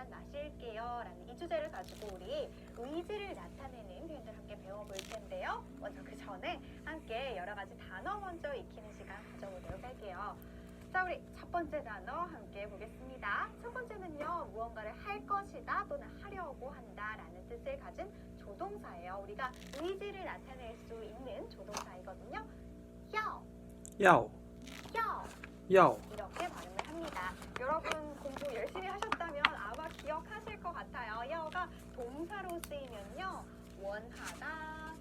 잔 마실게요. 라는 이 주제를 가지고 우리 의지를 나타내는 표현들 함께 배워볼 텐데요. 먼저 그 전에 함께 여러 가지 단어 먼저 익히는 시간 가져보도록 할게요. 자, 우리 첫 번째 단어 함께 보겠습니다. 첫 번째는요, 무언가를 할 것이다 또는 하려고 한다라는 뜻을 가진 조동사예요. 우리가 의지를 나타낼 수 있는 조동사이거든요. 要,要要 것 같아요. 야어가 동사로 쓰이면요. 원하다,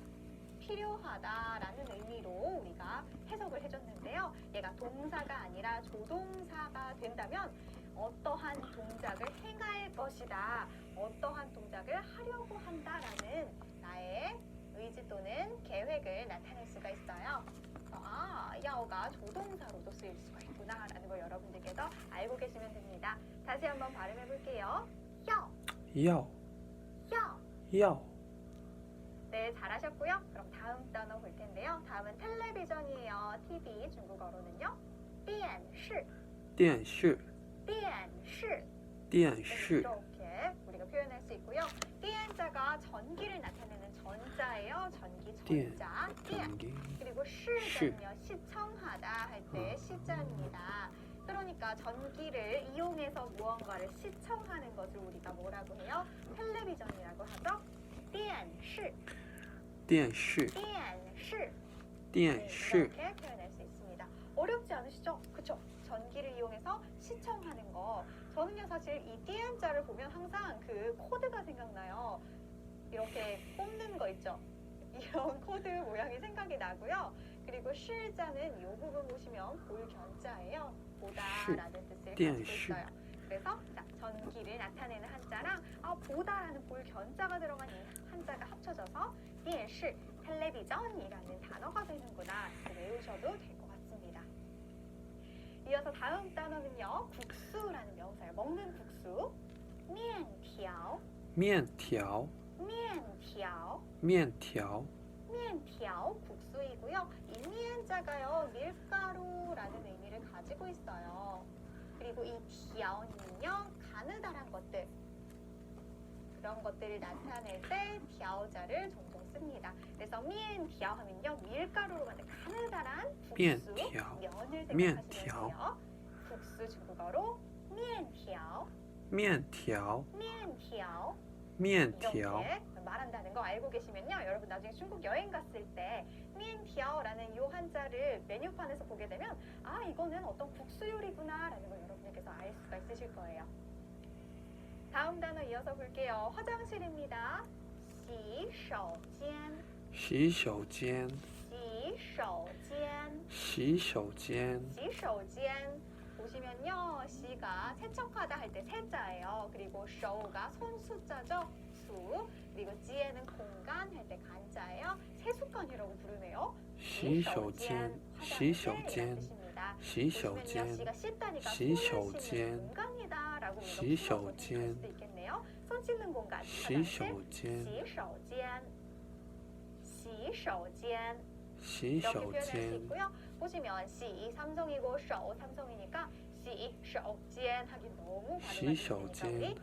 필요하다라는 의미로 우리가 해석을 해줬는데요. 얘가 동사가 아니라 조동사가 된다면 어떠한 동작을 행할 것이다, 어떠한 동작을 하려고 한다라는 나의 의지 또는 계획을 나타낼 수가 있어요. 아, 야어가 조동사로도 쓰일 수가 있구나라는 걸 여러분들께서 알고 계시면 됩니다. 다시 한번 발음해 볼게요. 要,要要.要 네, 잘하셨고요. 그럼 다음 단어 볼 텐데요. 다음은 텔레비전이에요. TV 중국어로는요. 电视,电视电视.电 네, 视 이렇게 우리가 표현할 수 있고요. 电자가 전기를 나타내는 전자예요. 전기 띠엔. 전자. 电. 전기 그리고 시자는요 시청하다 할 때 시자입니다. 그러니까 전기를 이용해서 무언가를 시청하는 것을 우리가 뭐라고 해요? 텔레비전이라고 하죠. 电视,电视电视.电 네, 视 이렇게 표현할 수 있습니다. 어렵지 않으시죠? 그쵸? 전기를 이용해서 시청하는 거. 저는요 사실 이 띠엔자를 보면 항상 그 코드가 생각나요. 이렇게 꼽는 거 있죠? 이런 코드 모양이 생각이 나고요. 그리고 실자는 이 부분 보시면 볼견자예요. 보다라는 뜻을 띠엔 가지고 시. 있어요. 그래서 자, 전기를 나타내는 한자랑 아, 보다라는 볼견자가 들어간 이 한자가 합쳐져서 电视 텔레비전이라는 단어가 되는구나 이렇게 외우셔도 될 것 같습니다. 이어서 다음 단어는요 국수라는 명사예요. 먹는 국수 面条面条面条面条 面条 국수이고요. 글자가요 밀가루라는 의미를 가지고 있어요. 그리고 이 디아오는요 가느다란 것들. 그런 것들을 나타낼 때 디아오자를 종종 씁니다. 그래서 미엔 디아오 하면요 밀가루로 만든 가느다란 국수 면을 생각하시면 돼요. 국수 중국어로 미엔 디아오. 미엔 디아오. 미엔 디아오. 미엔 디아오. 게 말한다는 거 알고 계시면요. 여러분 나중에 중국 여행 갔을 때 미엔티아오라는 요 한자를 메뉴판에서 보게 되면 아 이거는 어떤 국수 요리구나라는 걸 여러분들께서 알 수가 있으실 거예요. 다음 단어 이어서 볼게요. 화장실입니다. 洗手间洗手间洗手间洗手间洗手间보시면요 시가 세척하다 할 때 세자예요 그리고 show가 손 숫자죠 수 그리고 지에는 공간 할 때 간자예요 세숫간이라고 부르네요 洗手间洗手间洗手 보시면요 间 시가 씻다니까洗手 손을 씻는间 공간이다라고 우리가 洗手 풀어서间볼 수도 있겠네요 손 씻는 공간 洗手间洗手间洗手间洗 이렇게 手 표현할 수 间 있고요. 보시면 시 삼성이고 셔 삼성이니까 시 셔间 하기 너무 발음하기 시, 셔, 힘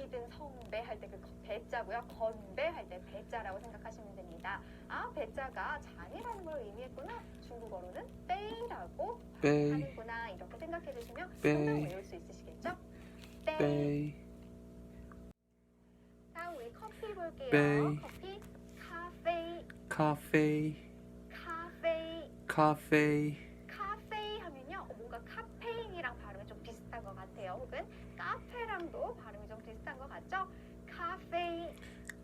기든 성배 할 때 그 배자고요. 건배 할 때 배자라고 생각하시면 됩니다. 아 배자가 장이라는 걸 의미했구나. 중국어로는 빼이라고 하는구나 이렇게 생각해 주시면 금방 외울 수 있으시겠죠? 빼이. 자 우리 커피 볼게요. 빼이. 커피 카페 카페 카페 카페 비슷한 것 같아요 혹은 카페랑도 발음이 좀 비슷한 것 같죠 카페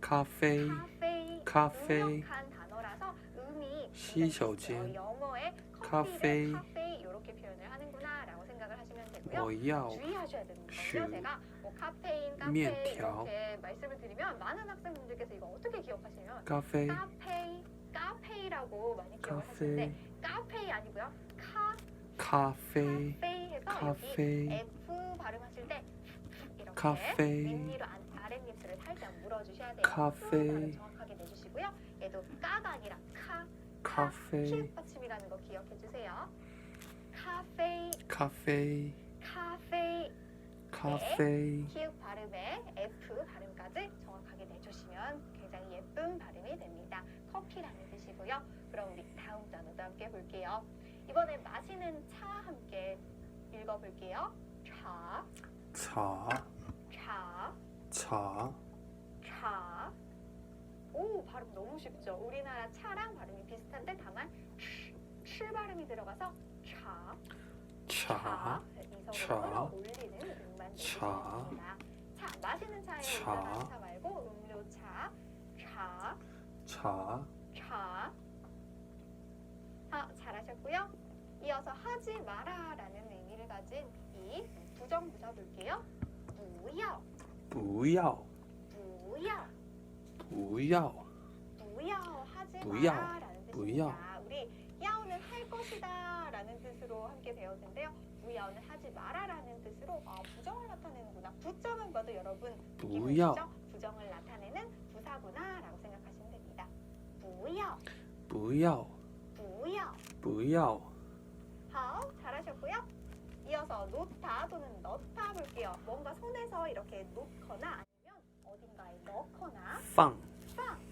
咖啡 카페 카페. 음역한 단어라서 음이 시셔间 영어의 카페. 커피를 카페 이렇게 표현을 하는구나 라고 생각을 하시면 되고요 되고요. 我要 주의하셔야 되는 슈. 건요. 제가 뭐 카페인, 카페 미엔티ao. 이렇게 말씀을 드리면 많은 학생분들께서 이거 어떻게 기억하시면 咖啡 카페, 카페이라고 많이 기억을 咖 하시는데 啡 카페이 아니고요. 카, 咖啡 카페 카페. F 발음하실 때 이렇게 카페 아랫입술을 살짝 물어주셔야 돼요. 카페. 정확하게 내주시고요. 얘도 까가 아니라 카. 카페. 키읔 받침이라는 거 기억해 주세요. 카페. 카페. 카페. 카페. 네. 키읔 발음에 F 발음까지 정확하게 내주시면 굉장히 예쁜 발음이 됩니다. 커피라는 뜻이고요. 그럼 우리 다음 단어도 함께 볼게요. 이번에 마시는 차 함께 읽어볼게요. 차, 차, 차, 차. 차. 오, 발음 너무 쉽죠? 우리나라 차랑 발음이 비슷한데 다만 치, 발음이 들어가서 차, 차, 차, 차, 차. 마시는 차에 차. 차 말고 음료 차, 차, 차, 차. 아, 잘하셨고요. 이어서 하지 마라라는 의미를 가진 이 부정부사 볼게요. 不要,不要不要.不要 부야 하지 부야, 마라는 부야. 뜻입니다. 우리 야오는 할 것이다라는 뜻으로 함께 배웠는데요. 부야오는 하지 마라라는 뜻으로 아, 부정을 나타내는구나. 부자만 봐도 여러분 느낌이 不要 오시죠? 부정을 나타내는 부사구나라고 생각하시면 됩니다. 부야, 不要 부야. 不要 하 잘하셨고요. 이어서 놓다 또는 넣다 볼게요. 뭔가 손에서 이렇게 놓거나 아니면 어딘가에 넣거나 放放